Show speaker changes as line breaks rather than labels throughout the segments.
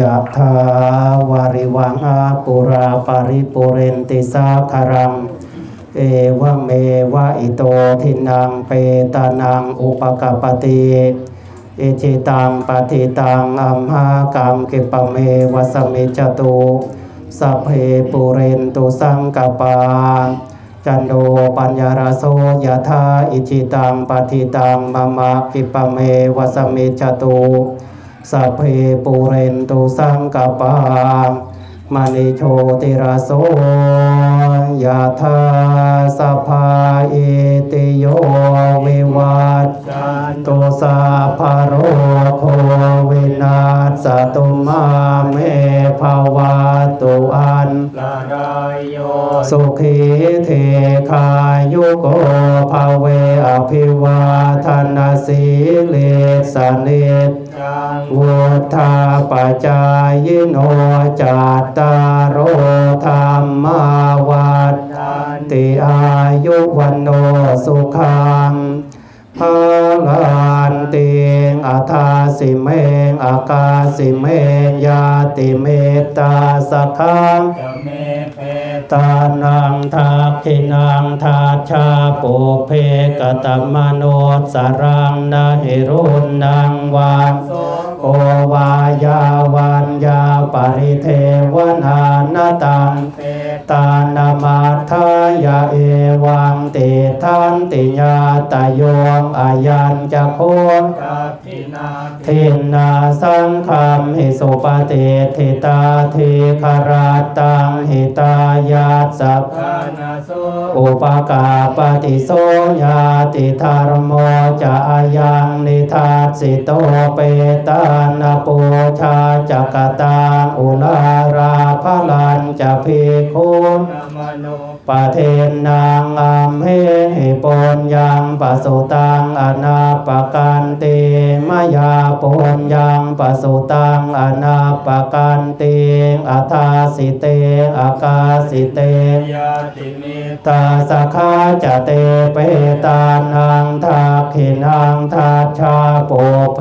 ยะถาวาริวังอาปุราปาริปุเรนติสาคารัง เอวะเมวะอิโตทินังเปตานังอุปกปปติอิจิตังปฏิตังอัมหากัมกิปเมวสมิจตุสัพเพปุเรนตุสังกปา จันโดปัญญารโสยถาอิจิตังปฏิตังมะมะกิปเมวสมิจตุ สัพเพปุเรนตุสังกปามณิโชติระโสยะถาสภาเอติโยวิวัตตุสา สุขีเทคายุโกภาเวอภิวาทนาสีเลสเนต
จัง
วุธาปจายโนจัตตารโอธรรมาวัฏ
จัน
ติอายุวันโนสุขังพลันติงอัทาสิเมงอากาสิเมงยาติเมตตาสักขัง
เม
ตานังทักขินังทาชาปุเพกตมโนสรังนาเฮรุนังวา
โส
โกวายาวัน ยาปริเทวนานตัง
เป
ตานามาทายาเอวังติทันติญาตโยงอายัญจะโค
กัปินา
ทินนาสังคมหิสุปฏิทิตาทิคาราตังหิตายาสัพ
นาโส
อุปกาปฏิโสยาติธารโมจะอายังนิทัสสิโตเปตานาปูชาจักตังอุลาราพลันจะพิคุณปะเทนนางอัมเหิปุญญังปะสุตังอนาปกันติมายาปุญญังปะสุตังอนาปกันติอัทาสิเตอากาสิเต
ยาติเม
ตาสะคาจะเตเปตานังทักขินังทัชชาปุเพ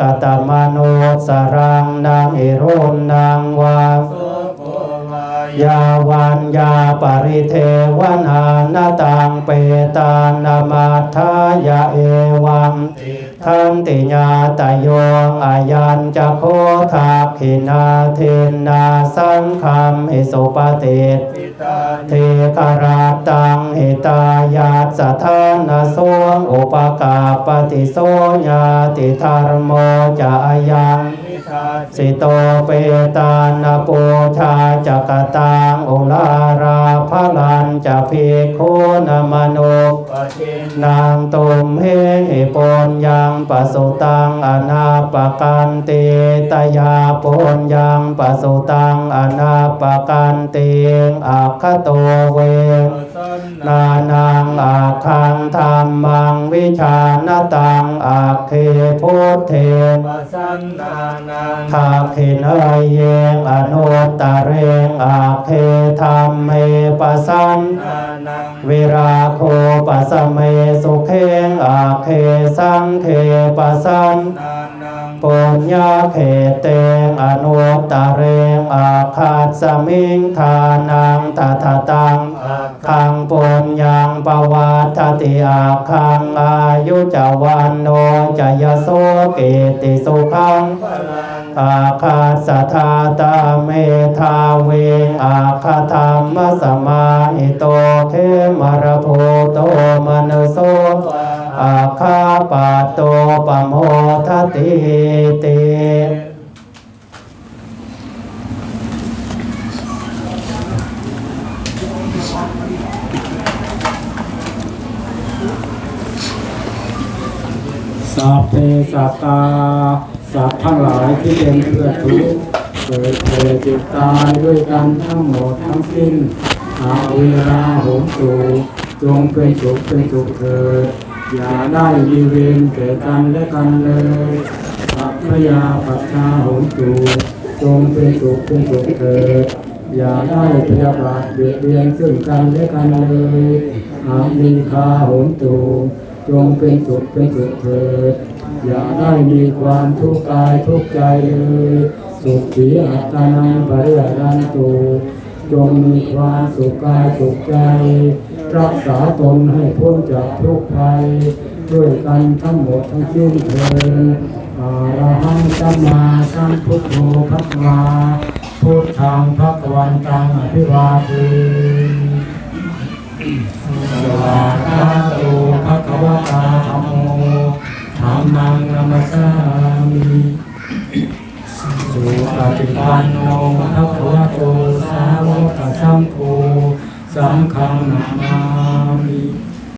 กตมโนสรังนางอิรณนางวา
โสโกวายา
วันยาปริเทวนานาตังเปตานามาทายาเอวัง
ติ
ทันติญาตโยงอายัญจะโคทักขินาเทนนาสังคมหิสุปฏิต
ปิตา
เทคาราตังเหตายาสถานาสวงอุปกาปฏิโสญาติธารโมจะอายัง
นิทา
สิโตเปตานาปูชาจักตังอุลาราพลันจะพิกขุนามโน
ปนา
งตุมเฮหิปุญญังปสุตังอนาปกันติตยาปุญญังปสุตังอนาปกันติอัคคโตเว
นา
นังอาคังธรรมังวิชานตังอาเคพุทเท
ปัสันนานัง
ทาขินยเยงอนุตตะเรงอาเคธรรมเมปัสัน
นานัง
วิราโคปัสเมสุเขงอาเคสังเคปัสสัน
นานัง
ปุญญาเขเตงอนุตตะเรงอาคาสมิงทานังตถาตัง
อาค
คังปุญญังปวัตติอาคังอายุจวันโนจยโสเกติสุขัง
พลัง
อาคาสัทธาตาเมธาเวงอาคาธรรมสมาหิโตเขมรภูโตมนุโส
วา
อาคาปะโตปโมทติติ
สัพเพสัตตาสัตว์ทั้งหลายที่เป็นเพื่อทุกข์เกิดเกิดเจ็บตายด้วยกันทั้งหมดทั้งสิ้นอาเวลาหมสู่จงเป็นสุขเป็นสุขเถิด อย่าได้มีเวรแก่กันและกันเลยสัพพยาปัจจาหมสู่จงเป็นสุขเป็นสุขเถิดอย่าได้พยาบาทเบียดเบียนซึ่งกันและกันเลยอามินคาหมสู่จงเป็นสุขเป็นสุขเถิดอย่าได้มีความทุกข์กายทุกข์ใจเลย สุขีอัตตานังปริยรันตุจงมีความสุขกายสุขใจ รักษาตนให้พ้นจากทุกภัย ด้วยกันทั้งหมดทั้งสิ้นเถิดอาระหังสัมมาสัมพุทโธพัทวาพุทธังพระวันตังอภิวาเทสวากขาโตภะคะวะตาธัมโมธัมมังนัมสสามิสุปฏิปันโน งฆนามา